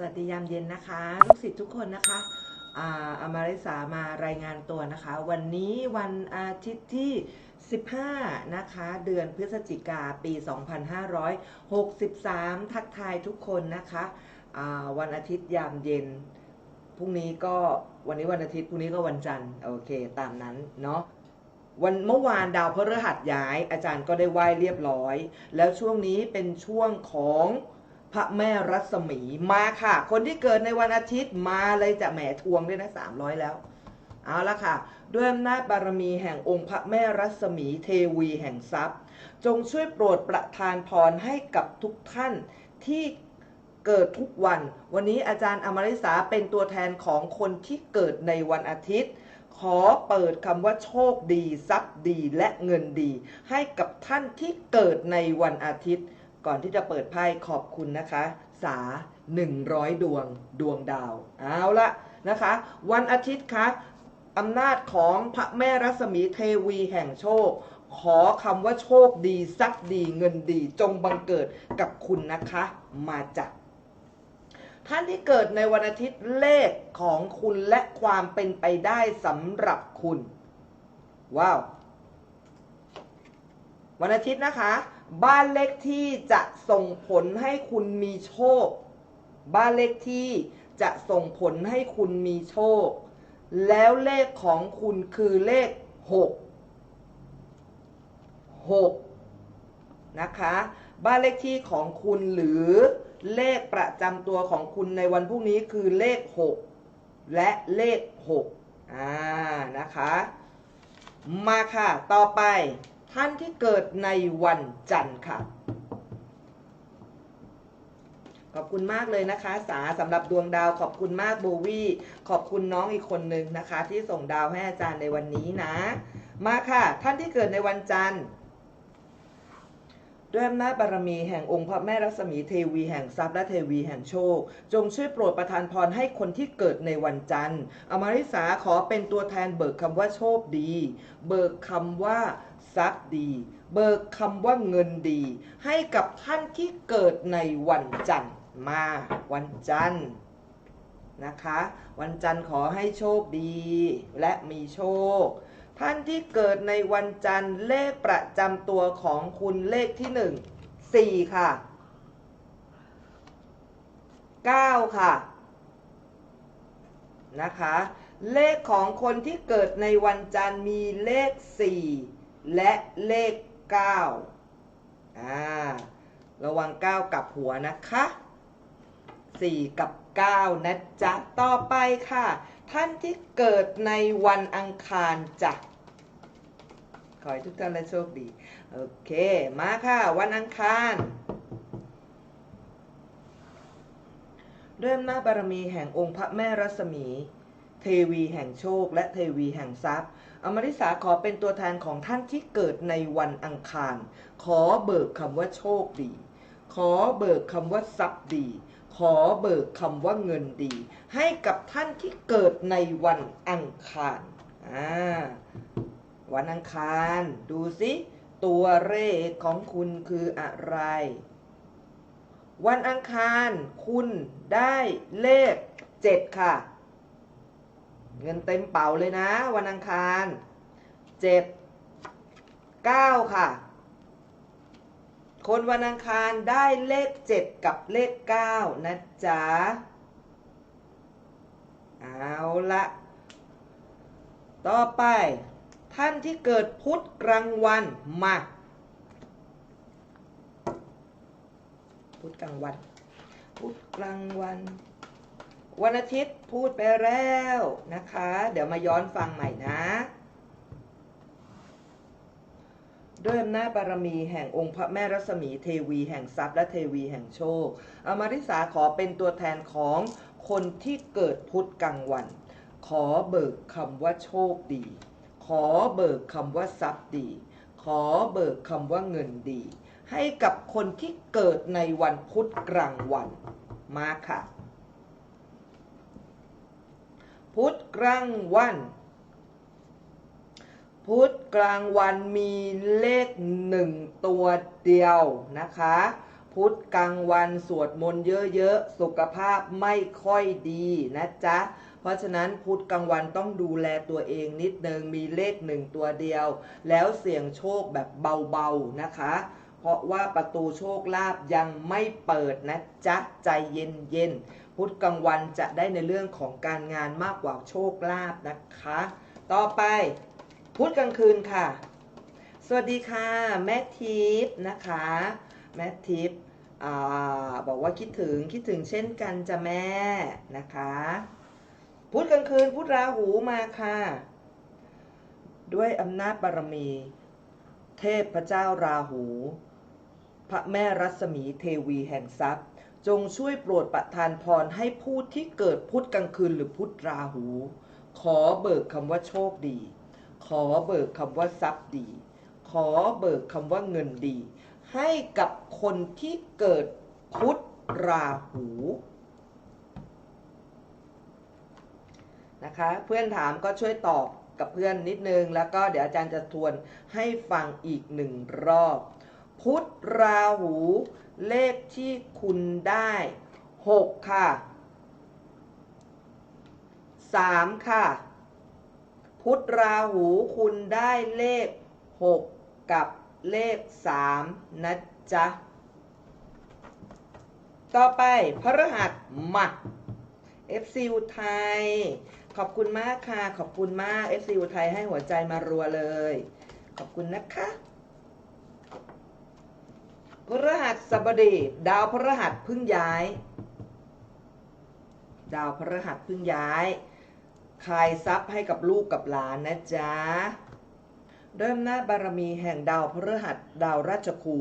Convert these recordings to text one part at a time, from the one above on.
สวัสดียามเย็นนะคะ ลูกศิษย์ทุกคนนะคะอาอามาริสามารายงานตัวนะคะ วันนี้วันอาทิตย์ที่ 15 นะคะ เดือนพฤศจิกาปี 2563 ทักทายทุกคนนะคะาวันอาทิตย์ยามเย็นพรุ่งนี้ก็วันนี้วันอาทิตย์พรุ่งนี้ก็วันจันทร์โอเค ตามนั้นเนาะวันเมื่อวานดาวพฤหัสย้าย อาจารย์ก็ได้ไหว้เรียบร้อย แล้วช่วงนี้เป็นช่วงของ พระแม่รัศมีมาค่ะ คนที่เกิดในวันอาทิตย์มาเลยจะแหมทวงด้วยนะสามร้อยแล้ว เอาละค่ะ ด้วยอำนาจบารมีแห่งองค์พระแม่รัศมีเทวีแห่งทรัพย์ จงช่วยโปรดประทานพรให้กับทุกท่านที่เกิดทุกวัน วันนี้อาจารย์อมริสาเป็นตัวแทนของคนที่เกิดในวันอาทิตย์ ขอเปิดคำว่าโชคดี ทรัพย์ดีและเงินดี ให้กับท่านที่เกิดในวันอาทิตย์ ก่อนที่จะเปิดไพ่ขอบคุณนะคะ สา 100 ดวงดวงดาว เอาละนะคะ วันอาทิตย์คะอำนาจของพระแม่รัศมีเทวีแห่งโชค ขอคำว่าโชคดีทรัพย์ดีเงินดีจงบังเกิดกับคุณนะคะ มาจากท่านที่เกิดในวันอาทิตย์เลขของคุณและความเป็นไปได้สำหรับคุณ ว้าว วันอาทิตย์นะคะ บ้านเลขที่จะส่งผลให้คุณมีโชค บ้านเลขที่จะส่งผลให้คุณมีโชค แล้วเลขของคุณคือเลข 6 6 นะคะ บ้านเลขที่ของคุณหรือเลขประจำตัวของคุณในวันพรุ่งนี้คือเลข 6 และเลข 6 อ่า นะคะ มาค่ะ ต่อไป ท่านที่เกิดในวันจันทร์ค่ะ ขอบคุณมากเลยนะคะ สาสำหรับดวงดาวขอบคุณมากโบวี่ขอบคุณน้องอีกคนนึงนะคะ ที่ส่งดาวให้อาจารย์ในวันนี้นะ มาค่ะ ท่านที่เกิดในวันจันทร์ด้วยอำนาจบารมีแห่งองค์พระแม่รัศมีเทวีแห่งทรัพย์และเทวีแห่งโชค จงช่วยโปรดประทานพรให้คนที่เกิดในวันจันทร์ อมริสาขอเป็นตัวแทนเบิกคำว่าโชคดี เบิกคำว่า ทรัพย์ดี เบิกคำว่าเงินดี ให้กับท่านที่เกิดในวันจันทร์มาวันจันทร์นะคะ วันจันทร์ขอให้โชคดี และมีโชค ท่านที่เกิดในวันจันทร์เลขประจำตัวของคุณเลขที่หนึ่งสี่ค่ะเก้าค่ะนะคะเลขของคนที่เกิดในวันจันทร์มีเลขสี่ และเลขเก้าอ่า ระวังเก้ากับหัวนะคะสี่กับเก้านะจ๊ะ ต่อไปค่ะ ท่านที่เกิดในวันอังคารจ้ะ ขอให้ทุกท่านและโชคดี โอเค มาค่ะ วันอังคารด้วยอำนาจบารมีแห่งองค์พระแม่รัศมี เทวีแห่งโชค และเทวีแห่งทรัพย์ อมริสาขอเป็นตัวแทนของท่านที่เกิดในวันอังคาร ขอเบิกคำว่าโชคดี ขอเบิกคำว่าทรัพย์ดี ขอเบิกคำว่าเงินดี ให้กับท่านที่เกิดในวันอังคารอ่าวันอังคาร ดูสิตัวเลขของคุณคืออะไร วันอังคารคุณได้เลขเจ็ดค่ะ เงินเต็มเป๋าเลยนะ วันอังคารเจ็ดเก้าค่ะ คนวันอังคารได้เลขเจ็ดกับเลขเก้านะจ๊ะ เอาละต่อไป ท่านที่เกิดพุธกลางวันมาพุธกลางวันพุธกลางวัน วันอาทิตย์พูดไปแล้วนะคะ เดี๋ยวมาย้อนฟังใหม่นะ ด้วยอำนาจบารมีแห่งองค์พระแม่รัศมีเทวีแห่งทรัพย์และเทวีแห่งโชค อมริสาขอเป็นตัวแทนของคนที่เกิดพุธกลางวัน ขอเบิกคำว่าโชคดี ขอเบิกคำว่าทรัพย์ดี ขอเบิกคำว่าเงินดี ให้กับคนที่เกิดในวันพุธกลางวัน มาค่ะ พุธกลางวัน พุธกลางวันมีเลขหนึ่งตัวเดียวนะคะ พุธกลางวันสวดมนต์เยอะๆ สุขภาพไม่ค่อยดีนะจ๊ะ เพราะฉะนั้นพุธกลางวันต้องดูแลตัวเองนิดนึง มีเลขหนึ่งตัวเดียว แล้วเสี่ยงโชคแบบเบาๆนะคะเพราะว่าประตูโชคลาภยังไม่เปิดนะจ๊ะ ใจเย็นๆ พุธกลางวันจะได้ในเรื่องของการงานมากกว่าโชคลาภนะคะ ต่อไปพุธกลางคืนค่ะ สวัสดีค่ะ แม่ทิพย์นะคะ แม่ทิพย์อบอกว่าคิดถึงคิดถึงเช่นกันจ้ะแม่นะคะพุธกลางคืนพุธราหูมาค่ะ ด้วยอำนาจบารมี เทพพระเจ้าราหู พระแม่รัศมีเทวีแห่งทรัพย์ จงช่วยโปรดประทานพรให้ผู้ที่เกิดพุธกลางคืนหรือพุธราหู ขอเบิกคำว่าโชคดี ขอเบิกคำว่าทรัพย์ดี ขอเบิกคำว่าเงินดี ให้กับคนที่เกิดพุธราหูนะคะเพื่อนถามก็ช่วยตอบกับเพื่อนนิดนึง แล้วก็เดี๋ยวอาจารย์จะทวนให้ฟังอีกหนึ่งรอบ พุธราหู เลขที่คุณได้หกค่ะสามค่ะ พุธราหูคุณได้เลขหกกับเลขสามนะจ๊ะ ต่อไปพระรหัสมา FC อุทัยขอบคุณมากค่ะ ขอบคุณมาก FC อุทัยให้หัวใจมารัวเลย ขอบคุณนะคะ พระรหัสบดี ดาวพระรหัสพึ่งย้าย ดาวพระรหัสพึ่งย้ายคายทรัพย์ให้กับลูกกับหลานนะจ๊ะ เริ่มหน้าบารมีแห่งดาวพระรหัสดาวราชคู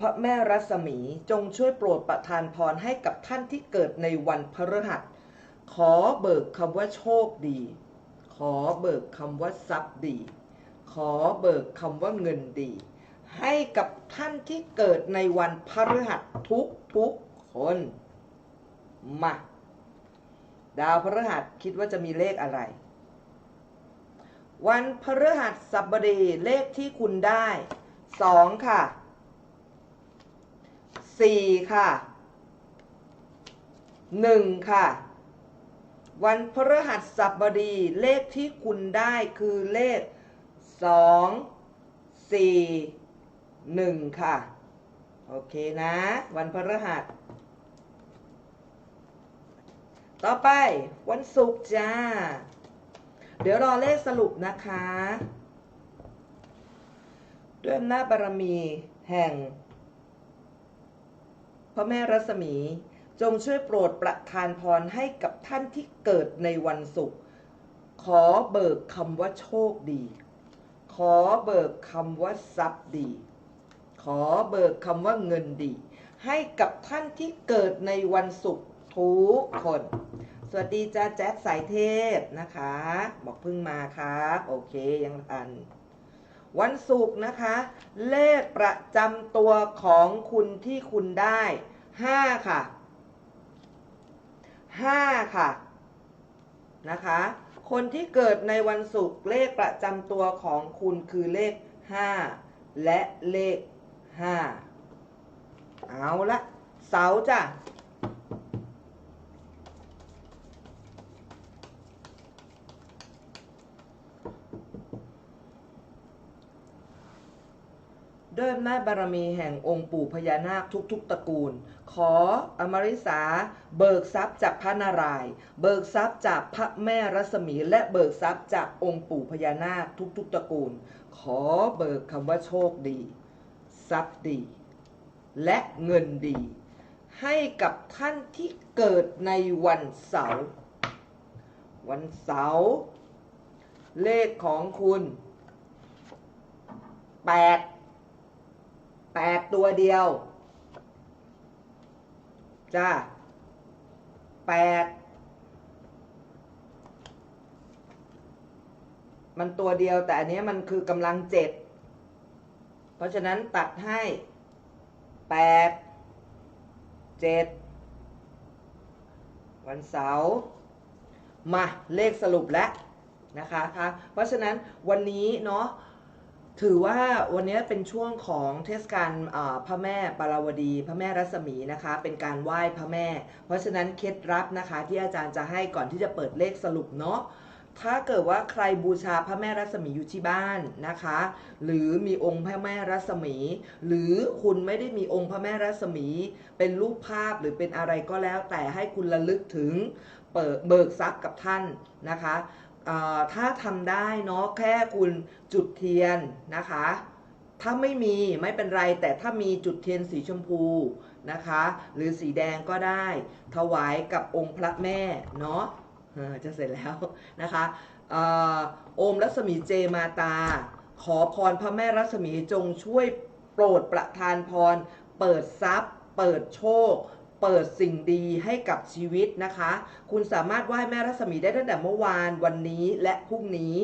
พระแม่รัศมีจงช่วยโปรดประทานพรให้กับท่านที่เกิดในวันพฤหัส ขอเบิกคำว่าโชคดี ขอเบิกคำว่าทรัพย์ดี ขอเบิกคำว่าเงินดี ให้กับท่านที่เกิดในวันพฤหัสทุกทุกคน มา ดาวพฤหัสคิดว่าจะมีเลขอะไร วันพฤหัสสบดีเลขที่คุณได้สองค่ะสี่ค่ะหนึ่งค่ะ วันพฤหัสบดีเลขที่คุณได้คือเลขสองสี่ หนึ่งค่ะ โอเคนะ วันพฤหัส ต่อไปวันศุกร์จ้า เดี๋ยวรอเลขสรุปนะคะ ด้วยอำนาจบารมีแห่งพระแม่รัศมีจงช่วยโปรดประทานพรให้กับท่านที่เกิดในวันศุกร์ ขอเบิกคำว่าโชคดี ขอเบิกคำว่าทรัพย์ดี ขอเบิกคำว่าเงินดี ให้กับท่านที่เกิดในวันศุกร์ทุกคน สวัสดีจ้าแจ๊ดสายเทพนะคะ บอกเพิ่งมาครับโอเคยังทัน วันศุกร์นะคะ เลขประจำตัวของคุณที่คุณได้ห้าค่ะห้าค่ะนะคะ คนที่เกิดในวันศุกร์เลขประจำตัวของคุณคือเลขห้าและเลข ห้าเอาละเสาจ้ะด้วยอำนาจบารมีแห่งองค์ปู่พญานาคทุกๆตระกูล ขออมริสาเบิกทรัพย์จากพระนารายณ์เบิกทรัพย์จากพระแม่รัศมีและเบิกทรัพย์จากองค์ปู่พญานาคทุกๆตระกูล ขอเบิกคำว่าโชคดี ทรัพย์ดี และเงินดี ให้กับท่านที่เกิดในวันเสาร์วันเสาร์เลขของคุณแปดแปดตัวเดียว จ้าแปดมันตัวเดียวแต่อันนี้มันคือกำลังเจ็ด ราะฉะนั้นตัดให้แปดเจ็ดวันเสาร์มาเลขสรุปแล้วนะคะคะเพราะฉะนั้นวันนี้เนาะถือว่าวันนี้เป็นช่วงของเทศกาลพระแม่ปาราวดี พระแม่รัศมีนะคะ เป็นการไหว้พระแม่ เพราะฉะนั้นเคล็ดลับนะคะ ที่อาจารย์จะให้ก่อนที่จะเปิดเลขสรุปเนาะ ถ้าเกิดว่าใครบูชาพระแม่รัศมีอยู่ที่บ้านนะคะ หรือมีองค์พระแม่รัศมี หรือคุณไม่ได้มีองค์พระแม่รัศมี เป็นรูปภาพหรือเป็นอะไรก็แล้ว แต่ให้คุณระลึกถึงเปิดเบิกทรัพย์กับท่านนะคะถ้าทำได้เนาะแค่คุณจุดเทียนนะคะ ถ้าไม่มีไม่เป็นไรแต่ถ้ามีจุดเทียนสีชมพูนะคะ หรือสีแดงก็ได้ ถวายกับองค์พระแม่เนาะ จะเสร็จแล้วนะคะอ่าโอมรัศมีเจมาตา ขอพรพระแม่รัศมีจงช่วยโปรดประทานพร เปิดทรัพย์ เปิดโชค เปิดสิ่งดีให้กับชีวิตนะคะ คุณสามารถไหว้แม่รัศมีได้ตั้งแต่เมื่อวานวันนี้และพรุ่งนี้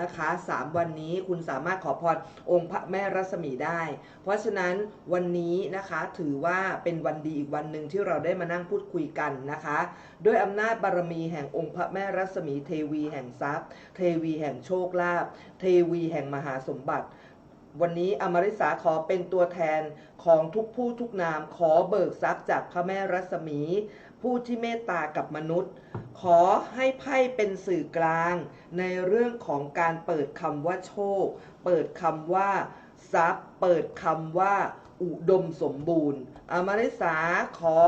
นะคะสามวันนี้คุณสามารถขอพรองค์พระแม่รัศมีได้ เพราะฉะนั้นวันนี้นะคะถือว่าเป็นวันดีอีกวันหนึ่งที่เราได้มานั่งพูดคุยกันนะคะ ด้วยอำนาจบารมีแห่งองค์พระแม่รัศมีเทวีแห่งทรัพย์ เทวีแห่งโชคลาภเทวีแห่งมหาสมบัติ วันนี้อมริสาขอเป็นตัวแทนของทุกผู้ทุกนามขอเบิกทรัพย์จากพระแม่รัศมี ผู้ที่เมตตากับมนุษย์ ขอให้ไพ่เป็นสื่อกลาง ในเรื่องของการเปิดคำว่าโชค เปิดคำว่าทรัพย์ เปิดคำว่าอุดมสมบูรณ์ อมริสาขอ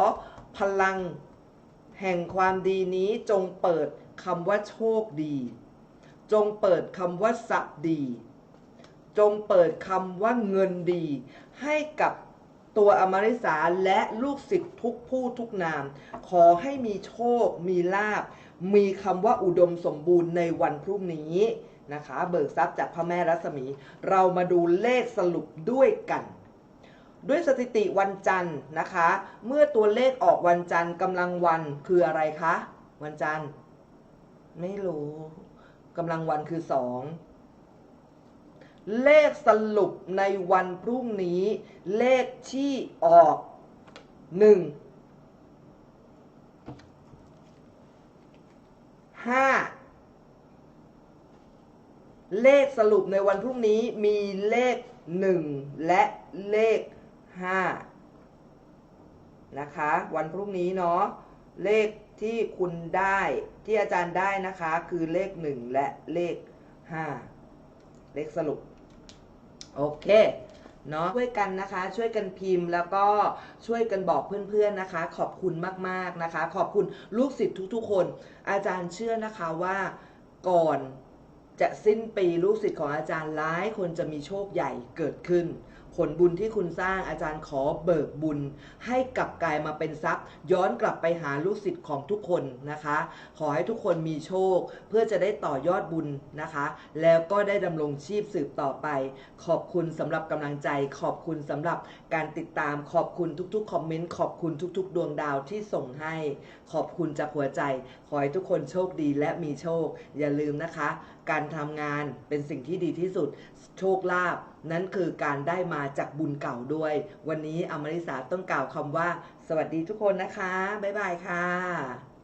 พลัง แห่งความดีนี้จงเปิดคำว่าโชคดี จงเปิดคำว่าทรัพย์ดี จงเปิดคำว่าเงินดี ให้กับตัวอมริสาและลูกศิษย์ทุกผู้ทุกนาม ขอให้มีโชค มีลาบ มีคำว่าอุดมสมบูรณ์ในวันพรุ่งนี้นะคะ เบิกทรัพย์จากพระแม่รัศมี เรามาดูเลขสรุปด้วยกัน ด้วยสถิติวันจันทร์นะคะ เมื่อตัวเลขออกวันจันทร์กำลังวันคืออะไรคะ วันจันทร์ ไม่รู้กำลังวันคือสอง เลขสรุปในวันพรุ่งนี้ เลขที่ออกหนึ่งห้าเลขสรุปในวันพรุ่งนี้มีเลขหนึ่งและเลขห้านะคะ วันพรุ่งนี้เนาะเลขที่คุณได้ที่อาจารย์ได้นะคะ คือเลขหนึ่งและเลขห้าเลขสรุป โอเคเนาะช่วยกันนะคะ ช่วยกันพิมพ์แล้วก็ช่วยกันบอกเพื่อนๆนะคะ ขอบคุณมากๆนะคะ ขอบคุณลูกศิษย์ทุกๆ คน อาจารย์เชื่อนะคะว่าก่อนจะสิ้นปีลูกศิษย์ของอาจารย์หลายคนจะมีโชคใหญ่เกิดขึ้น ผลบุญที่คุณสร้างอาจารย์ขอเบิกบุญ ให้กลับกลายมาเป็นทรัพย์ ย้อนกลับไปหาลูกศิษย์ของทุกคนนะคะ ขอให้ทุกคนมีโชค เพื่อจะได้ต่อยอดบุญนะคะ แล้วก็ได้ดำรงชีพสืบต่อไป ขอบคุณสำหรับกำลังใจ ขอบคุณสำหรับการติดตามขอบคุณทุกๆคอมเมนต์ขอบคุณทุก ๆ ดวงดาวที่ส่งให้ ขอบคุณจากหัวใจ ขอให้ทุกคนโชคดีและมีโชค อย่าลืมนะคะ การทำงานเป็นสิ่งที่ดีที่สุด โชคลาภนั้นคือการได้มาจากบุญเก่าด้วย วันนี้อมริสาต้องกล่าวคำว่า สวัสดีทุกคนนะคะ บ๊ายบายค่ะ